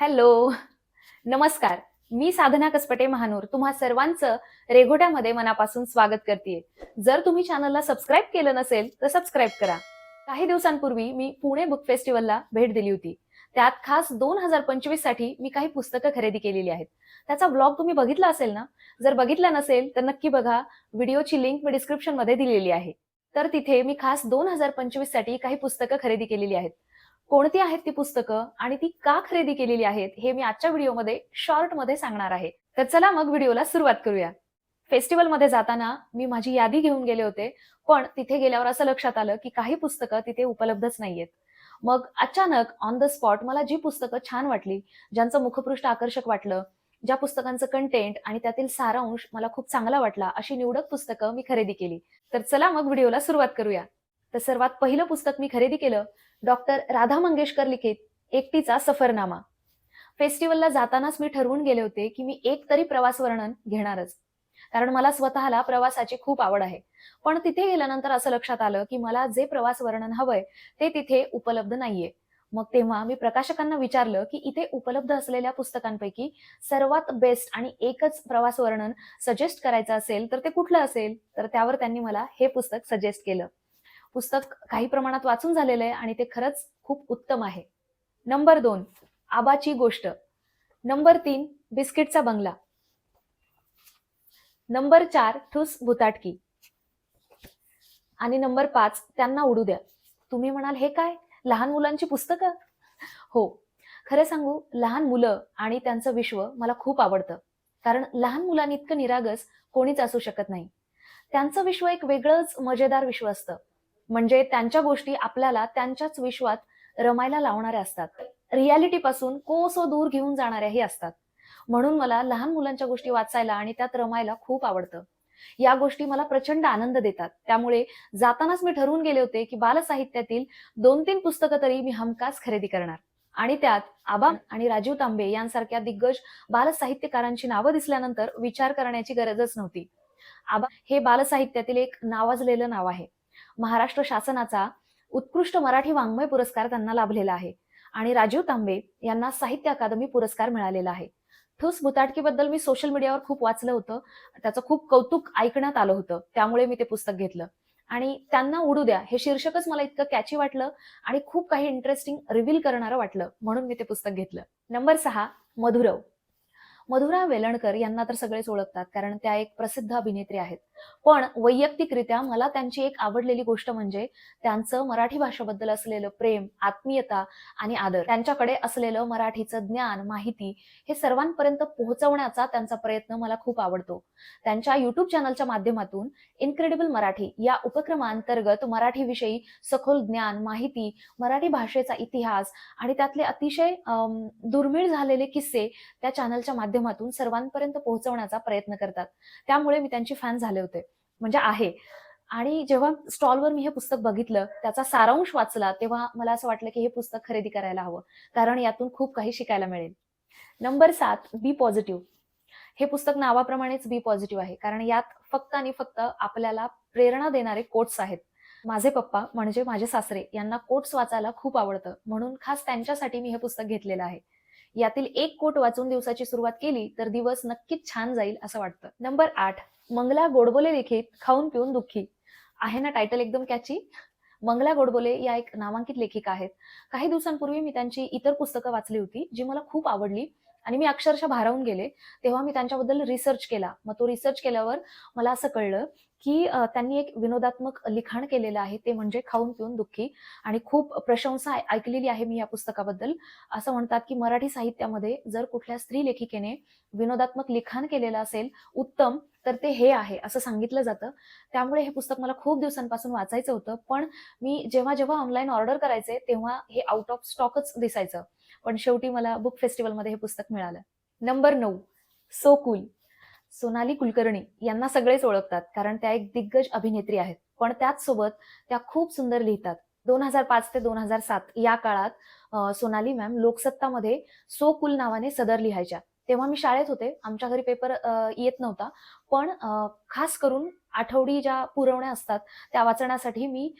Hello. नमस्कार. मी साधना कसपटे महानूर. तुम्हा सर्वांचं रेघोट्यामध्ये मनापासून स्वागत करते जर तुम्ही चॅनलला सबस्क्राईब केलं नसेल तर सबस्क्राईब करा. काही दिवसांपूर्वी मी पुणे बुक फेस्टिवलला भेट दिली होती. त्यात खास दोन हजार पंचवीससाठी मी काही पुस्तकं खरेदी केलेली आहेत. त्याचा ब्लॉग तुम्ही बघितला असेल ना? जर बघितला नसेल तर नक्की बघा. व्हिडिओची लिंक मी डिस्क्रिप्शनमध्ये दिलेली आहे. तर तिथे मी खास दोन हजार पंचवीससाठी काही पुस्तकं खरेदी केलेली आहेत. कोणती आहेत ती पुस्तकं आणि ती का खरेदी केलेली आहेत हे मी आजच्या व्हिडिओमध्ये शॉर्टमध्ये सांगणार आहे. तर चला मग व्हिडिओला सुरुवात करूया. फेस्टिवलमध्ये जाताना मी माझी यादी घेऊन गेले होते पण तिथे गेल्यावर असं लक्षात आलं की काही पुस्तकं तिथे उपलब्धच नाहीयेत. मग अचानक ऑन द स्पॉट मला जी पुस्तकं छान वाटली ज्यांचं मुखपृष्ठ आकर्षक वाटलं ज्या पुस्तकांचं कंटेंट आणि त्यातील सारांश मला खूप चांगला वाटला अशी निवडक पुस्तकं मी खरेदी केली. तर चला मग व्हिडिओला सुरुवात करूया. तर सर्वात पहिलं पुस्तक मी खरेदी केलं डॉक्टर राधा मंगेशकर लिखित एकटीचा सफरनामा. फेस्टिवलला जातानाच मी ठरवून गेले होते की मी एक तरी प्रवास वर्णन घेणारच. कारण मला स्वतःला प्रवासाची खूप आवड आहे. पण तिथे गेल्यानंतर असं लक्षात आलं की मला जे प्रवास वर्णन हवंय ते तिथे उपलब्ध नाहीये. मग तेव्हा मी प्रकाशकांना विचारलं की इथे उपलब्ध असलेल्या पुस्तकांपैकी सर्वात बेस्ट आणि एकच प्रवास वर्णन सजेस्ट करायचं असेल तर ते कुठलं असेल? तर त्यावर त्यांनी मला हे पुस्तक सजेस्ट केलं. पुस्तक काही प्रमाणात वाचून झालेलं आहे आणि ते खरंच खूप उत्तम आहे. नंबर दोन आबाची गोष्ट. नंबर तीन बिस्किटचा बंगला. नंबर चार ठुस भुताटकी. आणि नंबर पाच त्यांना उडू द्या. तुम्ही म्हणाल हे काय? लहान मुलांची पुस्तकं? हो. खरं सांगू लहान मुलं आणि त्यांचं विश्व मला खूप आवडतं. कारण लहान मुलांनी इतकं निरागस कोणीच असू शकत नाही. त्यांचं विश्व एक वेगळंच मजेदार विश्व असतं. म्हणजे त्यांच्या गोष्टी आपल्याला त्यांच्याच विश्वात रमायला लावणाऱ्या असतात. रियालिटी पासून कोसो दूर घेऊन जाणाऱ्याही असतात. म्हणून मला लहान मुलांच्या गोष्टी वाचायला आणि त्यात रमायला खूप आवडतं. या गोष्टी मला प्रचंड आनंद देतात. त्यामुळे जातानाच मी ठरवून गेले होते की बालसाहित्यातील दोन तीन पुस्तकं तरी मी हमखास खरेदी करणार. आणि त्यात आबा आणि राजीव तांबे यांसारख्या दिग्गज बालसाहित्यकारांची नावं दिसल्यानंतर विचार करण्याची गरजच नव्हती. आबा हे बालसाहित्यातील एक नावाजलेलं नाव आहे. महाराष्ट्र शासनाचा उत्कृष्ट मराठी वाङ्मय पुरस्कार त्यांना लाभलेला आहे. आणि राजीव तांबे यांना साहित्य अकादमी पुरस्कार मिळालेला आहे. ठोस भुताटकीबद्दल मी सोशल मीडियावर खूप वाचलं होतं. त्याचं खूप कौतुक ऐकण्यात आलं होतं. त्यामुळे मी ते पुस्तक घेतलं. आणि त्यांना उडू द्या. हे शीर्षकच मला इतकं कॅची वाटलं आणि खूप काही इंटरेस्टिंग रिव्हील करणारं वाटलं म्हणून मी ते पुस्तक घेतलं. नंबर सहा मधुरव. मधुरा वेलणकर यांना तर सगळेच ओळखतात कारण त्या एक प्रसिद्ध अभिनेत्री आहेत. पण वैयक्तिकरित्या मला त्यांची एक आवडलेली गोष्ट म्हणजे त्यांचं मराठी भाषेबद्दल असलेलं प्रेम आत्मीयता आणि आदर त्यांच्याकडे असलेलं मराठीचं ज्ञान माहिती हे सर्वांपर्यंत पोहोचवण्याचा त्यांचा प्रयत्न मला खूप आवडतो. त्यांच्या युट्यूब चॅनलच्या माध्यमातून इनक्रेडिबल मराठी या उपक्रमांतर्गत मराठीविषयी सखोल ज्ञान माहिती मराठी भाषेचा इतिहास आणि त्यातले अतिशय दुर्मिळ झालेले किस्से त्या चॅनलच्या माध्यमातून सर्वांपर्यंत पोहोचवण्याचा प्रयत्न करतात. त्यामुळे मी त्यांची फॅन झाले होते. म्हणजे आहे. आणि जेव्हा स्टॉलवर मी हे पुस्तक बघितलं त्याचा सारांश वाचला तेव्हा मला असं वाटलं की हे पुस्तक खरेदी करायला हवं. कारण यातून खूप काही शिकायला मिळेल. नंबर सात बी पॉझिटिव्ह. हे पुस्तक नावाप्रमाणेच बी पॉझिटिव्ह आहे. कारण यात फक्त आणि फक्त आपल्याला प्रेरणा देणारे कोट्स आहेत. माझे पप्पा म्हणजे माझे सासरे यांना कोट्स वाचायला खूप आवडतं. म्हणून खास त्यांच्यासाठी मी हे पुस्तक घेतलेलं आहे. यातील एक कोट वाचून दिवसाची सुरुवात केली तर दिवस नक्कीच छान जाईल असं वाटतं. नंबर आठ मंगला गोडबोले लिखित खाऊन पिऊन दुःखी. आहे ना टायटल एकदम कॅची मंगला गोडबोले या एक नामांकित लेखिका आहेत. काही दिवसांपूर्वी मी त्यांची इतर पुस्तकं वाचली होती जी मला खूप आवडली आणि मी अक्षरशः भारावून गेले. तेव्हा मी त्यांच्याबद्दल रिसर्च केला. मग तो रिसर्च केल्यावर मला असं कळलं की त्यांनी एक विनोदात्मक लिखाण केलेलं आहे ते म्हणजे खाऊन पिऊन दुःखी. आणि खूप प्रशंसा ऐकलेली आहे मी या पुस्तकाबद्दल. असं म्हणतात की मराठी साहित्यामध्ये जर कुठल्या स्त्री लेखिकेने विनोदात्मक लिखाण केलेलं असेल उत्तम. तर ते हे आहे असं सांगितलं जातं. त्यामुळे हे पुस्तक मला खूप दिवसांपासून वाचायचं होतं. पण मी जेव्हा जेव्हा ऑनलाईन ऑर्डर करायचे तेव्हा हे आउट ऑफ स्टॉकच दिसायचं. पण शेवटी मला बुक फेस्टिवलमध्ये हे पुस्तक मिळालं. नंबर नऊ सो कुल सोनाली कुलकर्णी यांना सगळेच ओळखतात कारण त्या एक दिग्गज अभिनेत्री आहेत. पण त्याचसोबत त्या खूप सुंदर लिहितात. दोन हजार पाच ते दोन हजार सात या काळात सोनाली मॅम लोकसत्तामध्ये सो कुल नावाने सदर लिहायच्या. तेव्हा मी शाळेत होते. आमच्या घरी पेपर येत नव्हता. पण खास करून आठवडी ज्या पुरवण्या असतात त्या वाचण्यासाठी मी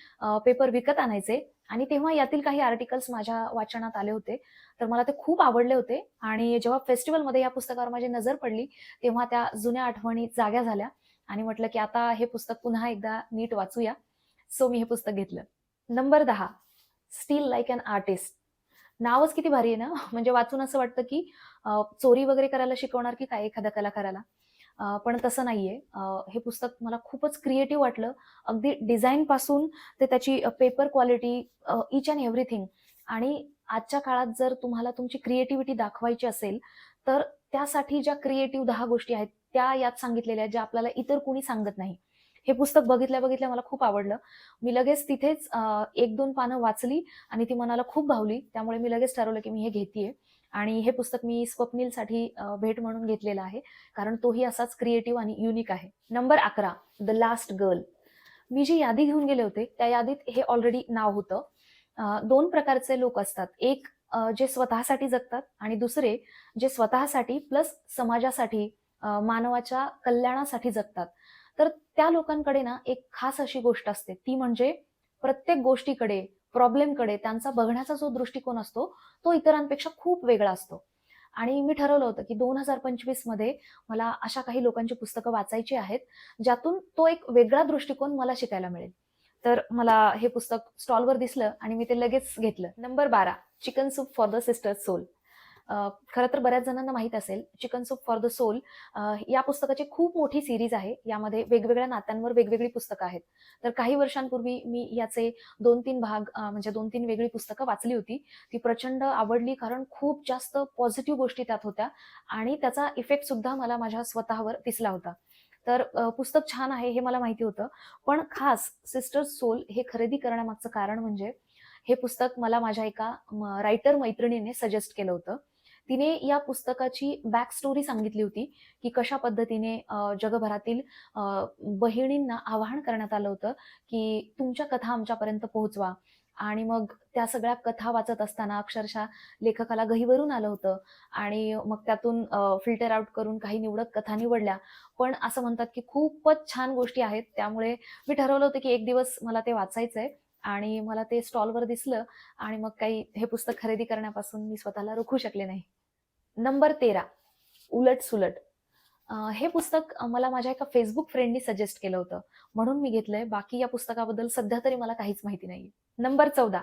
पेपर विकत आणायचे. आणि तेव्हा यातील काही आर्टिकल्स माझ्या वाचनात आले होते. तर मला ते खूप आवडले होते. आणि जेव्हा फेस्टिवलमध्ये या पुस्तकावर माझी नजर पडली तेव्हा त्या जुन्या आठवणी जाग्या झाल्या. आणि म्हटलं की आता हे पुस्तक पुन्हा एकदा नीट वाचूया. सो मी हे पुस्तक घेतलं. नंबर दहा. स्टील लाईक अन आर्टिस्ट नावच किती भारी आहे ना? म्हणजे वाचून असं वाटतं की चोरी वगैरे करायला शिकवणार की काय एखाद्या कलाकाराला? पण तसं नाहीये. हे पुस्तक मला खूपच क्रिएटिव्ह वाटलं. अगदी डिझाईन पासून ते त्याची paper quality each and everything आणि आजच्या काळात जर तुम्हाला तुमची क्रिएटिव्हिटी दाखवायची असेल तर त्यासाठी ज्या क्रिएटिव्ह दहा गोष्टी आहेत त्या यात सांगितलेल्या आहेत ज्या आपल्याला इतर कोणी सांगत नाही. हे पुस्तक बघितल्या बघितल्या मला खूप आवडलं. मी लगेच तिथेच एक दोन पानं वाचली आणि ती मनाला खूप भावली. त्यामुळे मी लगेच ठरवलं की मी हे घेतेय. आणि हे पुस्तक मी स्वप्नीलसाठी भेट म्हणून घेतलेलं आहे. कारण तोही असाच क्रिएटिव्ह आणि युनिक आहे. नंबर अकरा द लास्ट गर्ल मी जी यादी घेऊन गेले होते त्या यादीत हे ऑलरेडी नाव होतं. दोन प्रकारचे लोक असतात. एक जे स्वतःसाठी जगतात आणि दुसरे जे स्वतःसाठी प्लस समाजासाठी मानवाच्या कल्याणासाठी जगतात. तर त्या लोकांकडे ना एक खास अशी गोष्ट असते. ती म्हणजे प्रत्येक गोष्टीकडे प्रॉब्लेमकडे त्यांचा बघण्याचा जो दृष्टिकोन असतो तो इतरांपेक्षा खूप वेगळा असतो. आणि मी ठरवलं होतं की दोन हजार पंचवीसमध्ये मला अशा काही लोकांची पुस्तकं वाचायची आहेत ज्यातून तो एक वेगळा दृष्टिकोन मला शिकायला मिळेल. तर मला हे पुस्तक स्टॉलवर दिसलं आणि मी ते लगेच घेतलं. नंबर बारा chicken soup for the sister soul. खरं तर बऱ्याच जणांना माहीत असेल chicken soup for the soul या पुस्तकाची खूप मोठी सिरीज आहे. यामध्ये वेगवेगळ्या नात्यांवर वेगवेगळी पुस्तकं आहेत. तर काही वर्षांपूर्वी मी याचे दोन तीन भाग म्हणजे दोन तीन वेगळी पुस्तकं वाचली होती. ती प्रचंड आवडली कारण खूप जास्त पॉझिटिव्ह गोष्टी त्यात होत्या आणि त्याचा इफेक्ट सुद्धा मला माझ्या स्वतःवर दिसला होता. तर पुस्तक छान आहे हे मला माहिती होतं. पण खास सिस्टर सोल हे खरेदी करण्यामागचं कारण म्हणजे हे पुस्तक मला माझ्या एका रायटर मैत्रिणीने सजेस्ट केलं होतं. तिने या पुस्तकाची बॅक स्टोरी सांगितली होती की कशा पद्धतीने जगभरातील बहिणींना आवाहन करण्यात आलं होतं की तुमच्या कथा आमच्यापर्यंत पोहोचवा. आणि मग त्या सगळ्या कथा वाचत असताना अक्षरशः लेखकाला गहीवरून आलं होतं आणि मग त्यातून फिल्टर आउट करून काही निवडक कथा निवडल्या. पण असं म्हणतात की खूपच छान गोष्टी आहेत. त्यामुळे मी ठरवलं होतं की एक दिवस मला ते वाचायचंय आणि मला ते स्टॉलवर दिसलं आणि मग काही हे पुस्तक खरेदी करण्यापासून मी स्वतःला रोखू शकले नाही. नंबर तेरा उलट सुलट. हे पुस्तक मला माझ्या एका फेसबुक फ्रेंडनी सजेस्ट केलं होतं. म्हणून मी घेतलंय. बाकी या पुस्तकाबद्दल सध्या तरी मला काहीच माहिती नाही नंबर चौदा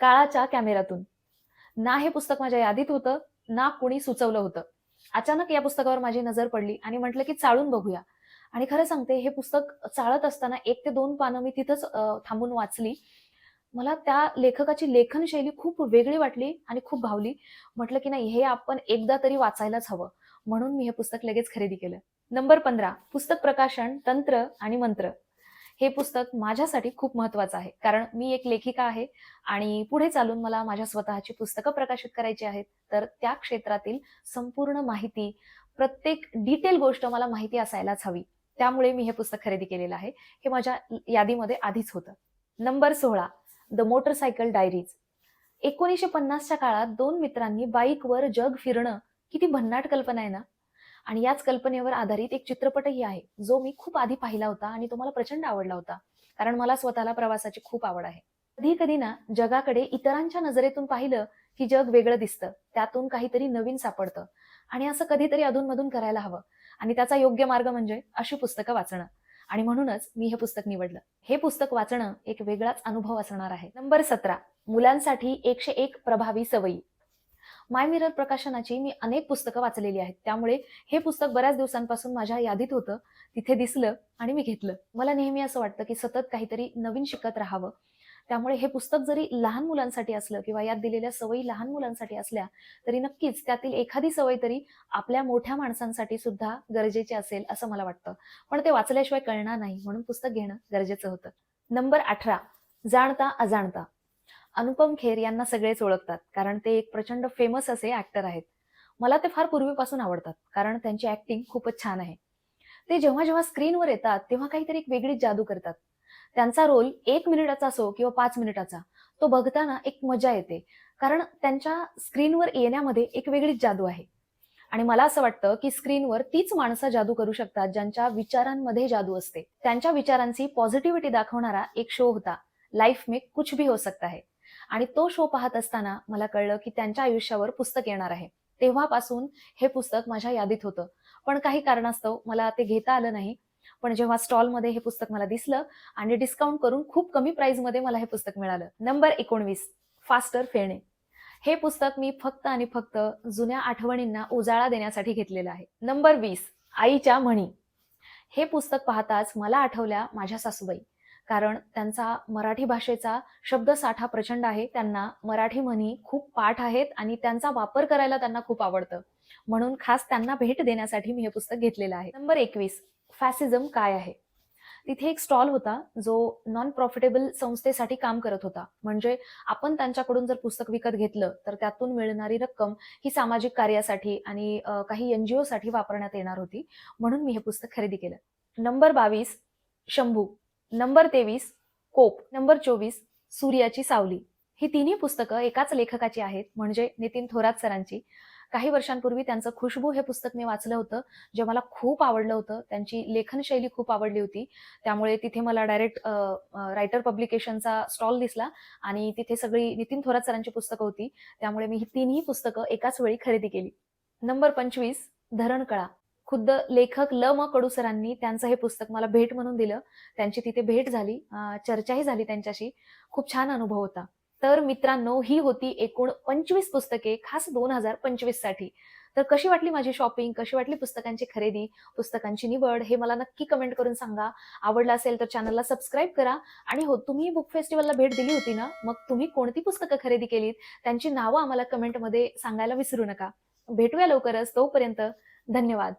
काळाच्या कॅमेऱ्यातून. ना हे पुस्तक माझ्या यादीत होतं ना कोणी सुचवलं होतं. अचानक या पुस्तकावर माझी नजर पडली आणि म्हटलं की चाळून बघूया. आणि खरं सांगते हे पुस्तक चाळत असताना एक ते दोन पानं मी तिथंच थांबून वाचली. मला त्या लेखकाची लेखन शैली खूप वेगळी वाटली आणि खूप भावली. म्हटलं की नाही हे आपण एकदा तरी वाचायलाच हवं. म्हणून मी हे पुस्तक लगेच खरेदी केलं. नंबर पंधरा पुस्तक प्रकाशन तंत्र आणि मंत्र. हे पुस्तक माझ्यासाठी खूप महत्वाचं आहे. कारण मी एक लेखिका आहे आणि पुढे चालून मला माझ्या स्वतःची पुस्तकं प्रकाशित करायची आहेत. तर त्या क्षेत्रातील संपूर्ण माहिती प्रत्येक डिटेल गोष्ट मला माहिती असायलाच हवी. त्यामुळे मी हे पुस्तक खरेदी केलेलं आहे. हे माझ्या यादीमध्ये आधीच होतं. नंबर सोळा द मोटरसायकल डायरीज. एकोणीसशे पन्नासच्या काळात दोन मित्रांनी बाईकवर जग फिरणं किती भन्नाट कल्पना आहे ना? आणि याच कल्पनेवर आधारित एक चित्रपटही आहे जो मी खूप आधी पाहिला होता आणि तो मला प्रचंड आवडला होता कारण मला स्वतःला प्रवासाची खूप आवड आहे. कधी कधी ना जगाकडे इतरांच्या नजरेतून पाहिलं की जग वेगळं दिसतं त्यातून काहीतरी नवीन सापडतं. आणि असं कधीतरी अधूनमधून करायला हवं. आणि त्याचा योग्य मार्ग म्हणजे अशी पुस्तकं वाचणं. आणि म्हणूनच मी हे पुस्तक निवडलं. हे पुस्तक वाचणं एक वेगळाच अनुभव असणार आहे. नंबर सतरा मुलांसाठी एकशे एक प्रभावी सवयी. माय मिरर प्रकाशनाची मी अनेक पुस्तकं वाचलेली आहेत. त्यामुळे हे पुस्तक बऱ्याच दिवसांपासून माझ्या यादीत होतं. तिथे दिसलं आणि मी घेतलं. मला नेहमी असं वाटतं की सतत काहीतरी नवीन शिकत राहावं. त्यामुळे हे पुस्तक जरी लहान मुलांसाठी असलं किंवा यात दिलेल्या सवयी लहान मुलांसाठी असल्या तरी नक्कीच त्यातील एखादी सवय तरी आपल्या मोठ्या माणसांसाठी सुद्धा गरजेची असेल असं मला वाटतं. पण ते वाचल्याशिवाय कळणार नाही म्हणून पुस्तक घेणं गरजेचं होतं. नंबर अठरा जाणता अजाणता. अनुपम खेर यांना सगळेच ओळखतात कारण ते एक प्रचंड फेमस असे ऍक्टर आहेत. मला ते फार पूर्वीपासून आवडतात कारण त्यांची ऍक्टिंग खूपच छान आहे. ते जेव्हा जेव्हा स्क्रीनवर येतात तेव्हा काहीतरी एक वेगळीच जादू करतात. त्यांचा रोल एक मिनिटाचा असो किंवा पाच मिनिटाचा तो बघताना एक मजा येते. कारण त्यांच्या स्क्रीनवर येण्यामध्ये एक वेगळीच जादू आहे. आणि मला असं वाटतं की स्क्रीनवर तीच माणसं जादू करू शकतात ज्यांच्या विचारांमध्ये जादू असते. त्यांच्या विचारांची पॉझिटिव्हिटी दाखवणारा एक शो होता. लाईफ मे कुछ भी हो सकता है. आणि तो शो पाहत असताना मला कळलं की त्यांच्या आयुष्यावर पुस्तक येणार आहे. तेव्हापासून हे पुस्तक माझ्या यादीत होतं. पण काही कारणास्तव मला ते घेता आलं नाही. पण जेव्हा स्टॉलमध्ये हे पुस्तक मला दिसलं आणि डिस्काउंट करून खूप कमी प्राईजमध्ये मला हे पुस्तक मिळालं. नंबर एकोणवीस फास्टर फेणे. हे पुस्तक मी फक्त आणि फक्त जुन्या आठवणींना उजाळा देण्यासाठी घेतलेलं आहे. नंबर वीस आईच्या म्हणी. हे पुस्तक पाहताच मला आठवल्या माझ्या सासूबाई. कारण त्यांचा मराठी भाषेचा शब्दसाठा प्रचंड आहे. त्यांना मराठी म्हणी खूप पाठ आहेत आणि त्यांचा वापर करायला त्यांना खूप आवडतं. म्हणून खास त्यांना भेट देण्यासाठी मी हे पुस्तक घेतलेलं आहे. नंबर एकवीस फॅसिझम काय आहे? तिथे एक स्टॉल होता जो नॉन प्रॉफिटेबल संस्थेसाठी काम करत होता. म्हणजे आपण त्यांच्याकडून जर पुस्तक विकत घेतलं तर त्यातून मिळणारी रक्कम ही सामाजिक कार्यासाठी आणि काही एनजीओ साठी वापरण्यात येणार होती. म्हणून मी हे पुस्तक खरेदी केलं. नंबर बावीस शंभू. नंबर तेवीस कोप. नंबर चोवीस सूर्याची सावली. ही तिन्ही पुस्तकं एकाच लेखकाची आहेत म्हणजे नितीन थोरात सरांची. काही वर्षांपूर्वी त्यांचं खुशबू हे पुस्तक मी वाचलं होतं जे मला खूप आवडलं होतं. त्यांची लेखनशैली खूप आवडली होती. त्यामुळे तिथे मला डायरेक्ट रायटर पब्लिकेशनचा स्टॉल दिसला आणि तिथे सगळी नितीन थोरात सरांची पुस्तकं होती. त्यामुळे मी ही तिन्ही पुस्तकं एकाच वेळी खरेदी केली. नंबर पंचवीस धरणकळा खुद्द लेखक ल. म. कडू सरांनी त्यांचं हे पुस्तक मला भेट म्हणून दिलं. त्यांची तिथे भेट झाली. चर्चाही झाली त्यांच्याशी. खूप छान अनुभव होता. तर मित्रांनो ही होती एकूण पंचवीस पुस्तके खास दोन हजार पंचवीससाठी. तर कशी वाटली माझी शॉपिंग कशी वाटली पुस्तकांची खरेदी? पुस्तकांची निवड? हे मला नक्की कमेंट करून सांगा. आवडलं असेल तर चॅनलला सबस्क्राईब करा. आणि हो तुम्ही बुक फेस्टिवलला भेट दिली होती ना मग तुम्ही कोणती पुस्तकं खरेदी केलीत? त्यांची नावं आम्हाला कमेंटमध्ये सांगायला विसरू नका. भेटूया लवकरच. तोपर्यंत धन्यवाद.